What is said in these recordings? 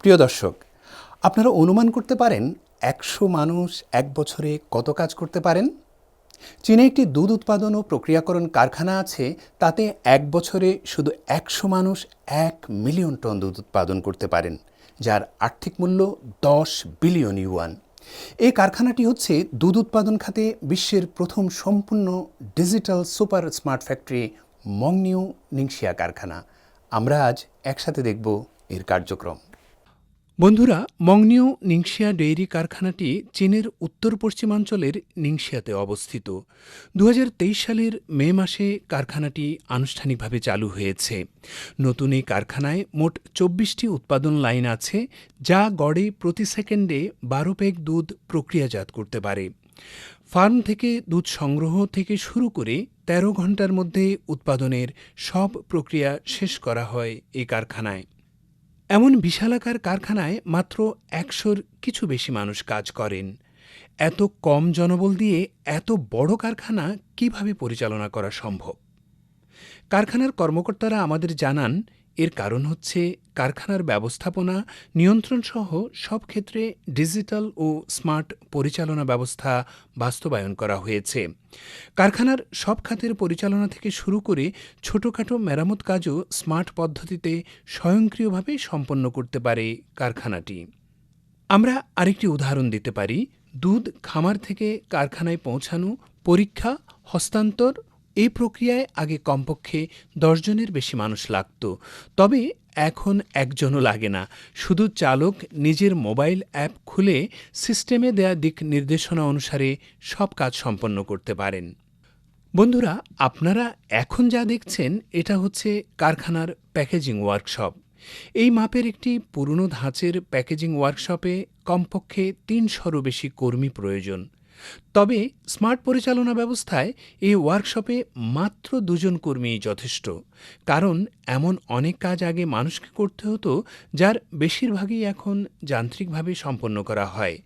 প্রিয় দর্শক, আপনারা অনুমান করতে পারেন একশো মানুষ এক বছরে কত কাজ করতে পারেন? চীনে একটি দুধ উৎপাদন ও প্রক্রিয়াকরণ কারখানা আছে, তাতে এক বছরে শুধু একশো মানুষ এক মিলিয়ন টন দুধ উৎপাদন করতে পারেন, যার আর্থিক মূল্য দশ বিলিয়ন ইউয়ান। এই কারখানাটি হচ্ছে দুধ উৎপাদন খাতে বিশ্বের প্রথম সম্পূর্ণ ডিজিটাল সুপার স্মার্ট ফ্যাক্টরি মংনিউ নিংশিয়া কারখানা। আমরা আজ একসাথে দেখব এর কার্যক্রম। বন্ধুরা, মংনিউ নিংশিয়া ডেইরি কারখানাটি চীনের উত্তর পশ্চিমাঞ্চলের নিংশিয়াতে অবস্থিত। দু হাজার তেইশ সালের মে মাসে কারখানাটি আনুষ্ঠানিকভাবে চালু হয়েছে। নতুন এই কারখানায় মোট চব্বিশটি উৎপাদন লাইন আছে, যা গড়ে প্রতি সেকেন্ডে বারো পেগ দুধ প্রক্রিয়াজাত করতে পারে। ফার্ম থেকে দুধ সংগ্রহ থেকে শুরু করে ১৩ ঘণ্টার মধ্যে উৎপাদনের সব প্রক্রিয়া শেষ করা হয় এই কারখানায়। এমন বিশালাকার কারখানায় মাত্র একশোর কিছু বেশি মানুষ কাজ করেন। এত কম জনবল দিয়ে এত বড় কারখানা কীভাবে পরিচালনা করা সম্ভব? কারখানার কর্মকর্তারা আমাদের জানান এর কারণ হচ্ছে কারখানার ব্যবস্থাপনা নিয়ন্ত্রণ সহ সব ক্ষেত্রে ডিজিটাল ও স্মার্ট পরিচালনা ব্যবস্থা বাস্তবায়ন করা হয়েছে। কারখানার সব খাতের পরিচালনা থেকে শুরু করে ছোটখাটো মেরামত কাজও স্মার্ট পদ্ধতিতে স্বয়ংক্রিয়ভাবে সম্পন্ন করতে পারে কারখানাটি। আমরা আরেকটি উদাহরণ দিতে পারি। দুধ খামার থেকে কারখানায় পৌঁছানো, পরীক্ষা, হস্তান্তর এই প্রক্রিয়ায় আগে কমপক্ষে দশজনের বেশি মানুষ লাগত। তবে এখন একজনও লাগে না। শুধু চালক নিজের মোবাইল অ্যাপ খুলে সিস্টেমে দেয়া দিক নির্দেশনা অনুসারে সব কাজ সম্পন্ন করতে পারেন। বন্ধুরা, আপনারা এখন যা দেখছেন, এটা হচ্ছে কারখানার প্যাকেজিং ওয়ার্কশপ। এই মাপের একটি পুরনো ধাঁচের প্যাকেজিং ওয়ার্কশপে কমপক্ষে তিনশোরও বেশি কর্মী প্রয়োজন। তবে স্মার্ট পরিচালনা ব্যবস্থায় এই ওয়ার্কশপে মাত্র দুজন কর্মীই যথেষ্ট। কারণ এমন অনেক কাজ আগে মানুষকে করতে হতো, যার বেশিরভাগই এখন যান্ত্রিকভাবে সম্পন্ন করা হয়।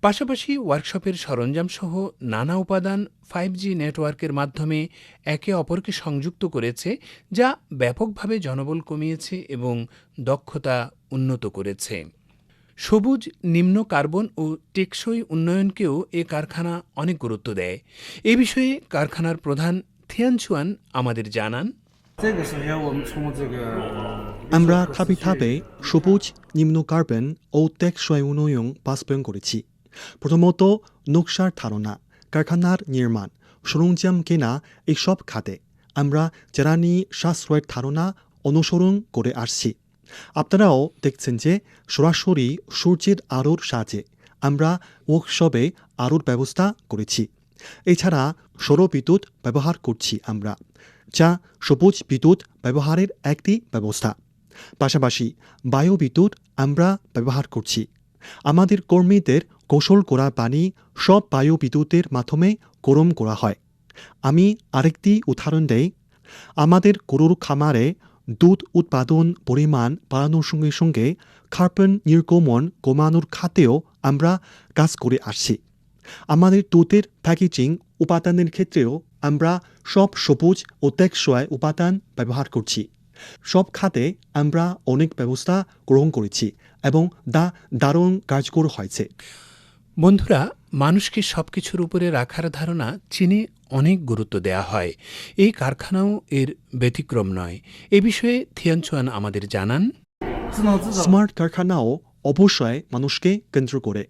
পাশাপাশি ওয়ার্কশপের সরঞ্জামসহ নানা উপাদান ফাইভ জি নেটওয়ার্কের মাধ্যমে একে অপরকে সংযুক্ত করেছে, যা ব্যাপকভাবে জনবল কমিয়েছে এবং দক্ষতা উন্নত করেছে। সবুজ, নিম্ন কার্বন ও টেকসই উন্নয়নকেও এ কারখানা অনেক গুরুত্ব দেয়। এ বিষয়ে কারখানার প্রধান থিয়ানচুয়ান আমাদের জানান। আমরা থাপে থাপে সবুজ, নিম্ন কার্বন ও টেকসই উন্নয়ন বাস্তবায়ন করেছি। প্রথমত, নকশার ধারণা, কারখানার নির্মাণ, সরঞ্জাম কেনা এইসব খাতে আমরা জ্বালানি সাশ্রয়ের ধারণা অনুসরণ করে আসছি। আপনারাও দেখছেন যে সরাসরি সূর্যের আলোর সাহায্যে আমরা ওয়ার্কশপে আলোর ব্যবস্থা করেছি। এছাড়া সৌর বিদ্যুৎ ব্যবহার করছি আমরা, যা সবুজ বিদ্যুৎ ব্যবহারের একটি ব্যবস্থা। পাশাপাশি বায়ু বিদ্যুৎ আমরা ব্যবহার করছি। আমাদের কর্মীদের কৌশল করা পানি সব বায়ু বিদ্যুতের মাধ্যমে গরম করা হয়। আমি আরেকটি উদাহরণ দেই। আমাদের গরুর খামারে দুধ উৎপাদন, পরিমাণ বাড়ানোর সঙ্গে সঙ্গে কার্বন নির্গমন কমানোর খাতেও আমরা কাজ করে আসছি। আমাদের দুধের প্যাকেজিং উপাদানের ক্ষেত্রেও আমরা সব সবুজ ও টেকসই উপাদান ব্যবহার করছি। সব খাতে আমরা অনেক ব্যবস্থা গ্রহণ করেছি এবং দা দারুণ কার্যকর হয়েছে। বন্ধুরা, মানুষকে সবকিছুর উপরে রাখার ধারণা চীনে অনেক গুরুত্ব দেয়া হয়। এই কারখানাও এর ব্যতিক্রম নয়। এ বিষয়ে থিয়ানচুয়ান আমাদের জানান। স্মার্ট কারখানাও অবশ্যই মানুষকে কেন্দ্র করে।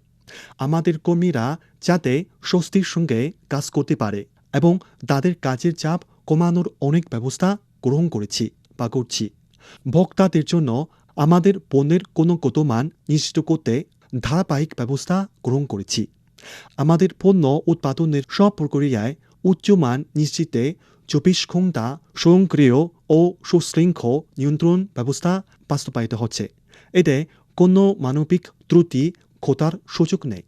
আমাদের কর্মীরা যাতে স্বস্তির সঙ্গে কাজ করতে পারে এবং তাদের কাজের চাপ কমানোর অনেক ব্যবস্থা গ্রহণ করেছি বা করছি। ভোক্তাদের জন্য আমাদের পণ্যের কোনো কত মান নিশ্চিত করতে ধারাবাহিক ব্যবস্থা গ্রহণ করেছি। আমাদের পণ্য উৎপাদনের সব প্রক্রিয়ায় উচ্চমান নিশ্চিতে চব্বিশ ঘণ্টা স্বয়ংক্রিয় ও সুশৃঙ্খল নিয়ন্ত্রণ ব্যবস্থা বাস্তবায়িত হচ্ছে। এতে কোনো মানবিক ত্রুটি ঘটার সুযোগ নেই।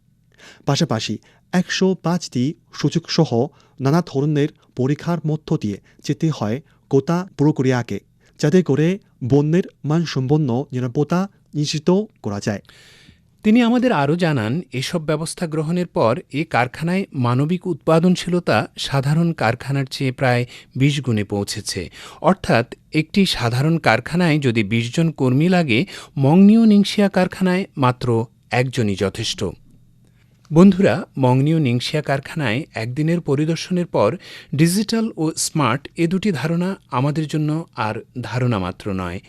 পাশাপাশি একশো পাঁচটি সুযোগ সহ নানা ধরনের পরীক্ষার মধ্য দিয়ে যেতে হয় গোটা প্রক্রিয়াকে, যাতে করে বন্যের মানসম্পন্ন নিরাপত্তা নিশ্চিত করা যায়। তিনি আমাদের আরও জানান, এসব ব্যবস্থা গ্রহণের পর এ কারখানায় মানবিক উৎপাদনশীলতা সাধারণ কারখানার চেয়ে প্রায় বিশ গুণে পৌঁছেছে। অর্থাৎ একটি সাধারণ কারখানায় যদি বিশজন কর্মী লাগে, মংনিও নিংশিয়া কারখানায় মাত্র একজনই যথেষ্ট। বন্ধুরা মংনিও নিংশিয়া কারখানায় একদিনের পরিদর্শনের পর ডিজিটাল ও স্মার্ট এ দুটি ধারণা আমাদের জন্য আর ধারণা মাত্র নয়।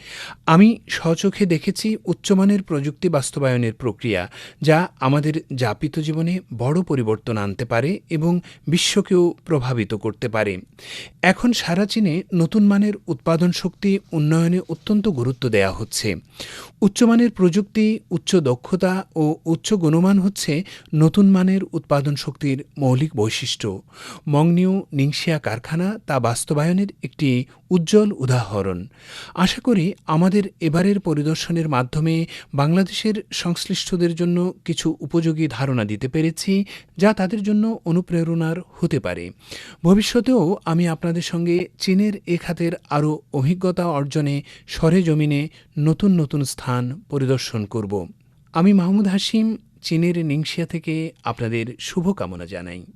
আমি স্বচোখে দেখেছি উচ্চমানের প্রযুক্তি বাস্তবায়নের প্রক্রিয়া যা আমাদের যাপিত জীবনে বড় পরিবর্তন আনতে পারে এবং বিশ্বকেও প্রভাবিত করতে পারে। এখন সারা চীনে নতুন মানের উৎপাদন শক্তি উন্নয়নে অত্যন্ত গুরুত্ব দেওয়া হচ্ছে। উচ্চমানের প্রযুক্তি, উচ্চ দক্ষতা ও উচ্চ গুণমান হচ্ছে নতুন মানের উৎপাদন শক্তির মৌলিক বৈশিষ্ট্য। মংনিউ নিংশিয়া কারখানা তা বাস্তবায়নের একটি উজ্জ্বল উদাহরণ। আশা করি আমাদের এবারের পরিদর্শনের মাধ্যমে বাংলাদেশের সংশ্লিষ্টদের জন্য কিছু উপযোগী ধারণা দিতে পেরেছি, যা তাদের জন্য অনুপ্রেরণার হতে পারে। ভবিষ্যতেও আমি আপনাদের সঙ্গে চীনের এ খাতের আরও অভিজ্ঞতা অর্জনে সরেজমিনে নতুন নতুন স্থান পরিদর্শন করব। আমি মাহমুদ হাসিম চীনের নিংশিয়া থেকে আপনাদের শুভকামনা জানাই।